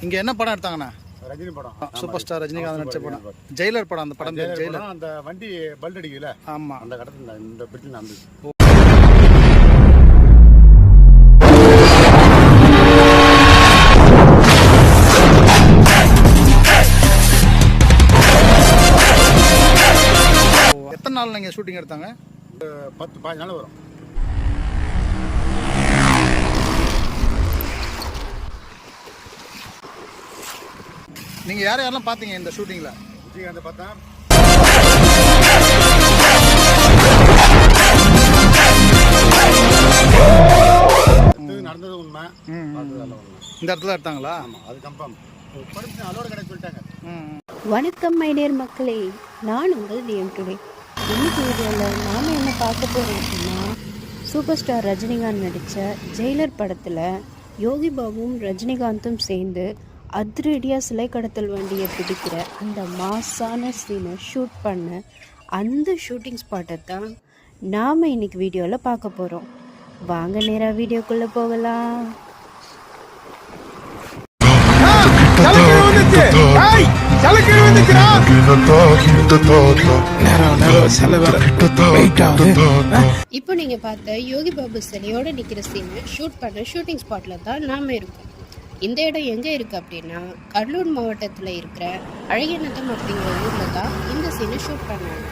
இங்க என்ன படம் எடுத்தாங்கண்ணா? ரஜினி படம். சூப்பர் ஸ்டார் ரஜினிகாந்த் நடிச்ச படம். ஜெயிலர் படம் அந்த படம் ஜெயிலர் அந்த வண்டி பல்ட் அடிக்கல ஆமா. அந்த கடத்துல இந்த- பிரிட்ஜில் நடந்துச்சு எத்தனை நாள் நீங்க ஷூட்டிங் எடுத்தாங்க? பத்து பாஞ்சு நாள் வரும். நீங்க யார் யாரெல்லாம் பாத்தீங்க இந்த ஷூட்டிங்ல? விஜயகாந்த் பார்த்தா. நடந்தது உண்மை. இந்த இடத்துல எடுத்தாங்களா? அது கன்ஃபார்ம் அதோட கிடைக்க சொல்லிட்டாங்க. ம். வணக்கம் மைடியர் மக்களே. நான் உங்கள் டிஎம் டுடே இன்னைக்கு வீடியோவில் நாம் என்ன பார்க்க போகிறோம் அப்படின்னா சூப்பர் ஸ்டார் ரஜினிகாந்த் நடித்த ஜெயிலர் படத்தில் யோகி பாபுவும் ரஜினிகாந்தும் சேர்ந்து அதிரடியாக சிலை கடத்தல் வண்டியை பிடிக்கிற அந்த மாசான சீனை ஷூட் பண்ண அந்த ஷூட்டிங் ஸ்பாட்டை தான் நாம் இன்னைக்கு வீடியோவில் பார்க்க போகிறோம் வாங்க நேராக வீடியோக்குள்ளே போகலாம். இப்போ நீங்கள் பார்த்த யோகி பாபு சிலையோட நிற்கிற சீனை ஷூட் பண்ண ஷூட்டிங் ஸ்பாட்டில் தான் நாம் இருக்கோம். இந்த இடம் எங்கே இருக்குது அப்படின்னா கடலூர் மாவட்டத்தில் இருக்கிற அழகியநத்தம் அப்படிங்கிற ஊரில் தான் இந்த சீனை ஷூட் பண்ணாங்க.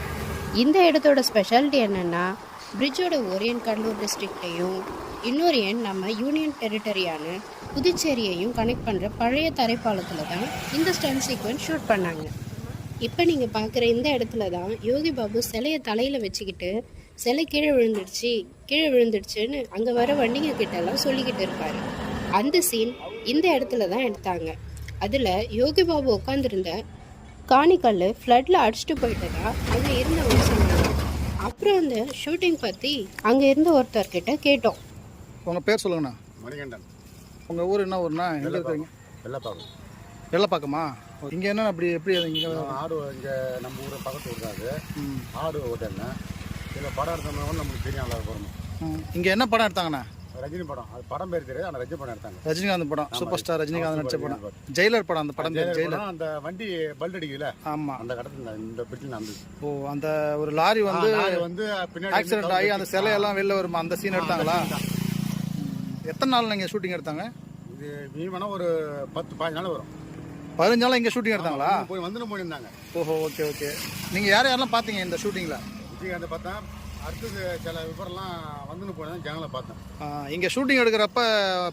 இந்த இடத்தோட ஸ்பெஷாலிட்டி என்னென்னா பிரிட்ஜோட ஒரு கடலூர் டிஸ்ட்ரிக்டையும் இன்னொரு எண் நம்ம யூனியன் டெரிட்டரியான புதுச்சேரியையும் கனெக்ட் பண்ணுற பழைய தரைப்பாலத்தில் தான் இந்த ஸ்டன் சீக்வன்ஸ் ஷூட் பண்ணாங்க. இப்போ நீங்கள் பார்க்குற இந்த இடத்துல தான் யோகி பாபு சிலையை தலையில் வச்சுக்கிட்டு சிலை கீழே விழுந்துடுச்சு கீழே விழுந்துடுச்சுன்னு அங்கே வர வண்டிங்க கிட்ட சொல்லிக்கிட்டு இருப்பார் அந்த சீன் இந்த இடத்துல தான் எடுத்தாங்க. அதில் யோகி பாபு உட்காந்துருந்த காணிக்கல் ஃப்ளட்டில் அடிச்சுட்டு போயிட்டதா? அங்கே இருந்தவங்க சொன்னாங்க அப்புறம் அந்த ஷூட்டிங் பற்றி அங்கே இருந்த ஒருத்தர்கிட்ட கேட்டோம். உங்க பேர் சொல்லுங்கண்ணா. மணிகண்டன். உங்க ஊர் என்ன ஊர்னா எங்க இருக்கிறீங்க வெள்ளப்பாக்கம். வெள்ளப்பாக்கமா? இங்க என்ன அப்படி எப்படி அது இங்க ஆடு இங்கே நம்ம ஊர் பக்கத்து ஊர் தான் அது. ம். ஆடு ஹோட்டல்னு இதில் படம் எடுத்தோம்னா நம்மளுக்கு தெரியும் நல்லா போகணும் ம். இங்க என்ன படம் எடுத்தாங்கண்ணா? ரஜினி படம். அது படம் பேர் தெரியாது ஆனால் ரஜினி படம் எடுத்தாங்க. ரஜினிகாந்த் படம் சூப்பர் ஸ்டார் ரஜினிகாந்த் நடிச்ச படம். ஜெயிலர் படம் அந்த படம் பேர் ஜெயிலர் அந்த வண்டி பல்ட் அடிக்கல ஆமா. அந்த கடத்துல இந்த- பிரிட்ஜில் நடந்துச்சு ஓ அந்த ஒரு லாரி வந்து வந்து பின்னாடி ஆக்சிடென்ட் ஆகி அந்த சிலையெல்லாம் வெளில வருமா? அந்த சீன் எடுத்தாங்களா. எத்தனை நாள் நீங்க ஷூட்டிங் எடுத்தாங்க? இது மீன் ஒரு பத்து பாஞ்சு நாள் வரும். பதினஞ்சு நாள் இங்க ஷூட்டிங் எடுத்தாங்களா? போய் வந்துட்டு போயிருந்தாங்க. ஓஹோ ஓகே ஓகே நீங்க யார் யாரெல்லாம் பாத்தீங்க இந்த ஷூட்டிங்ல விஜயகாந்த் பார்த்தா அடுத்தது சில விவரம்லாம் வந்துன்னு போனேன் ஜனங்களை பார்த்தேன். இங்க ஷூட்டிங் எடுக்கிறப்ப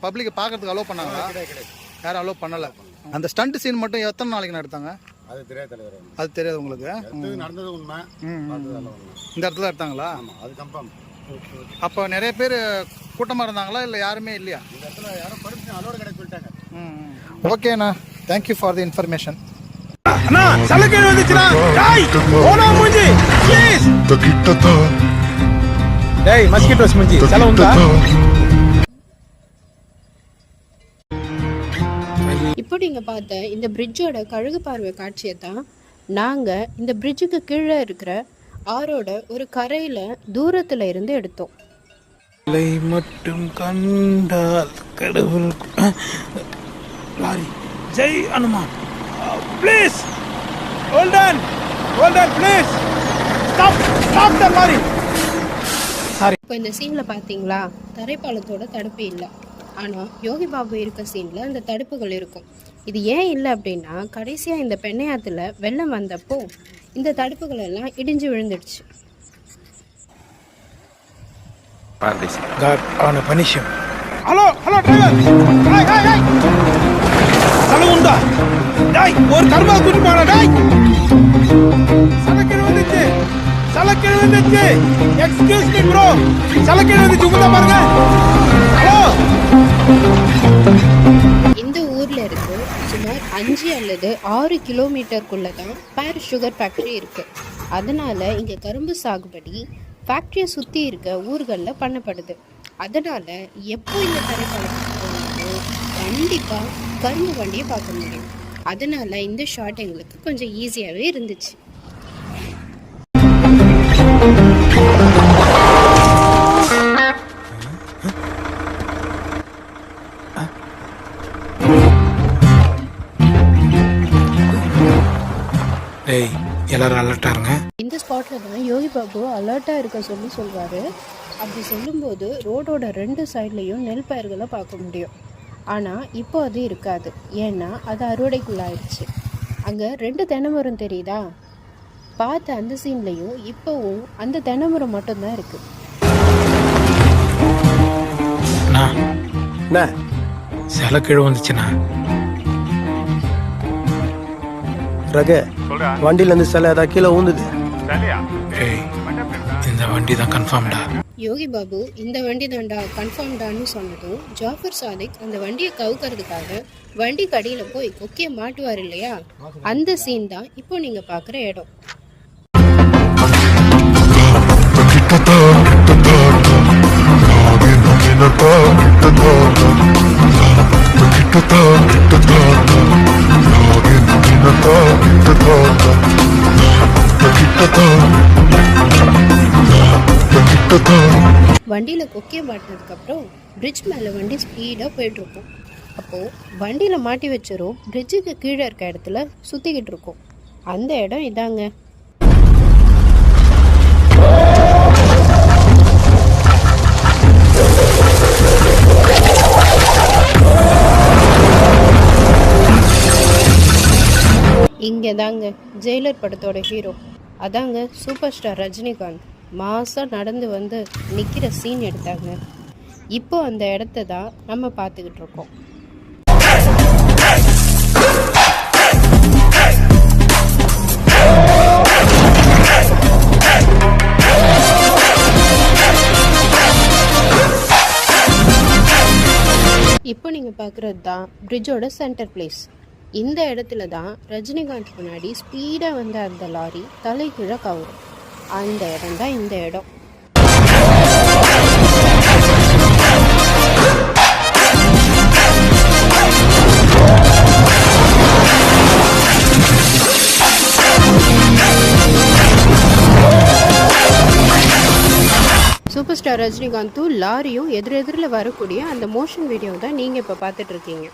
பப்ளிக் பார்க்கறதுக்கு அலோவ் பண்ணாங்களா? கிடையாது கிடையாது. யாரும் அலோவ் பண்ணல. அந்த ஸ்டண்ட் சீன் மட்டும் எத்தனை நாளைக்கு எடுத்தாங்க அது தெரியாது தலைவர். அது தெரியாது உங்களுக்கு? நடந்தது உண்மை. இந்த இடத்துல எடுத்தாங்களா? ஆமாம் அது கன்ஃபார்ம் அப்போ நிறைய பேர் கூட்டமா இருந்தாங்களா இல்லை யாருமே இல்லையா? இந்த இடத்துல யாரும் படிச்சு அதோட கிடைக்க சொல்லிட்டாங்க. ஓகேண்ணா. Thank you for the information அண்ணா சலக்கேடு வந்துச்சுனா டேய் மஸ்கிட்டோஸ் மூஞ்சி சல உண்டா? இப்போ நீங்கள் பார்த்த இந்த பிரிட்ஜோட கழுகு பார்வை காட்சியை தான் நாங்கள் இந்த பிரிட்ஜுக்கு கீழே இருக்கிற ஆறோட ஒரு கரையில் தூரத்தில் இருந்து எடுத்தோம். லை மட்டும் கண்டால் கடவுள் lorry. Jai Hanuman. Please hold on hold on please stop stop the lorry sorry இப்போ இந்த சீனில் பார்த்தீங்களா தரைப்பாலத்தோட தடுப்பு இல்லை. ஆனால் யோகி பாபு இருக்க சீனில் அந்த தடுப்புகள் இருக்கும். இது ஏன் இல்லை அப்படின்னா கடைசியாக இந்த பெண்ணையாத்துல வெள்ளம் வந்தப்போ இந்த தடுப்புகள் எல்லாம் இடிஞ்சு விழுந்துடுச்சு. God on a punish him. Hello hello driver டேய் டேய் டேய் சல உண்டா? டேய் ஒரு கர்மா கூட்டி போடா டேய் வந்துச்சு சலக்கேடு வந்துச்சு எக்ஸ்கியூஸ் மீ ப்ரோ சலக்கேடு வந்துச்சு உங்க பாருங்க. ஹலோ இந்த ஊர்ல இருக்கு சுமார் அஞ்சு அல்லது ஆறு கிலோமீட்டருக்குள்ள தான் பேர் சுகர் ஃபேக்ட்ரி இருக்கு. அதனால இங்க கரும்பு சாகுபடி ஃபேக்ட்ரியை சுத்தி இருக்க ஊர்களில் பண்ணப்படுது. அதனால எப்போ இந்த தரைப்பாலத்துக்கு போனாலும் கரும்பு வண்டியை பார்க்க முடியும். அதனால இந்த ஷார்ட் எங்களுக்கு கொஞ்சம் ஈஸியாகவே இருந்துச்சு. டேய் எல்லாரும் அலர்ட்டா இருங்க. இந்த ஸ்பாட்டில் தான் யோகி பாபு அலர்ட்டாக இருக்க சொல்லி சொல்வார் அப்படி சொல்லும்போது ரோடோட ரெண்டு சைட்லேயும் நெல் பயிர்களை பார்க்க முடியும். ஆனால் இப்போ அது இருக்காது. ஏன்னா அது அறுவடைக்குள்ளாயிடுச்சு அங்கே ரெண்டு தென்னை மரம் தெரியுதா? பார்த்த அந்த சீன்லேயும் இப்போவும் அந்த தென்னை மரம் மட்டும்தான் இருக்குது சில கீழே வந்துச்சுண்ணா. ரகு. வண்டியில இருந்து சில ஏதாவது கீழே ஊந்துது. இந்த வண்டி தான் கன்ஃபார்ம்டா யோகி பாபு இந்த வண்டி தாண்டா கன்ஃபார்ம்டான்னு சொன்னதும் ஜாஃபர் சாதிக் அந்த வண்டியை கவுக்கிறதுக்காக வண்டி கடியில் போய் கொக்கிய மாட்டுவார் இல்லையா? அந்த சீன் தான் இப்போ நீங்கள் பார்க்குற இடம். வண்டியில் கொக்கிய மாட்டினதுக்கப்புறம் பிரிட்ஜ் மேலே வண்டி ஸ்பீடாக போயிட்டுருக்கோம் அப்போது வண்டியில் மாட்டி வச்சிரும் பிரிட்ஜுக்கு கீழே இருக்க இடத்துல சுற்றிக்கிட்டு இருக்கோம். அந்த இடம் இதாங்க. இங்கே தாங்க ஜெயிலர் படத்தோட ஹீரோ அதாங்க சூப்பர் ஸ்டார் ரஜினிகாந்த். மாதம் நடந்து வந்து நிற்கிற சீன் எடுத்தாங்க. இப்போ அந்த இடத்த தான் நம்ம பார்த்துக்கிட்டு இருக்கோம். இப்போ நீங்கள் பார்க்குறது தான் பிரிட்ஜோட சென்டர் பிளேஸ் இந்த இடத்துல தான் ரஜினிகாந்த் முன்னாடி ஸ்பீடாக வந்த அந்த லாரி தலைகீழ கவரும். அந்த இடம் தான் இந்த இடம். சூப்பர் ஸ்டார் ரஜினிகாந்தும் லாரியும் எதிரெதிரில் வரக்கூடிய அந்த மோஷன் வீடியோ தான் நீங்கள் இப்போ பார்த்துட்ருக்கீங்க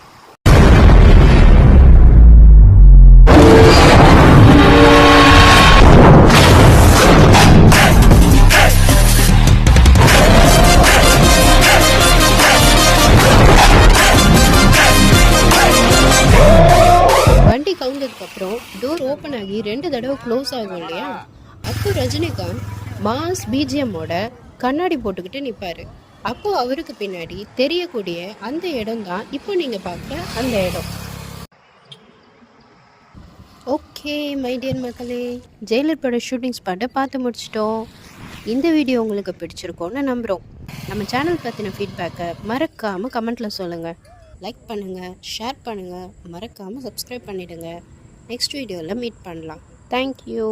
தடவை க்ளோஸ் ஆகும் இல்லையா? அப்போ ரஜினிகாந்த் மாஸ் பிஜிஎம்மோட கண்ணாடி போட்டுக்கிட்டு நிற்பார் அப்போ அவருக்கு பின்னாடி தெரியக்கூடிய அந்த இடம் தான் இப்போ நீங்கள் பார்க்குற அந்த இடம். ஓகே மை டியர் மக்களே. ஜெயிலர் பட ஷூட்டிங் ஸ்பாட்டை பார்த்து முடிச்சிட்டோம். இந்த வீடியோ உங்களுக்கு பிடிச்சிருக்கோன்னு நம்புகிறோம் நம்ம சேனல் பற்றின ஃபீட்பேக்கை மறக்காமல் கமெண்ட்டில் சொல்லுங்கள் லைக் பண்ணுங்கள் ஷேர் பண்ணுங்கள் மறக்காமல் சப்ஸ்கிரைப் பண்ணிவிடுங்க நெக்ஸ்ட் வீடியோவில் மீட் பண்ணலாம். தேங்க்யூ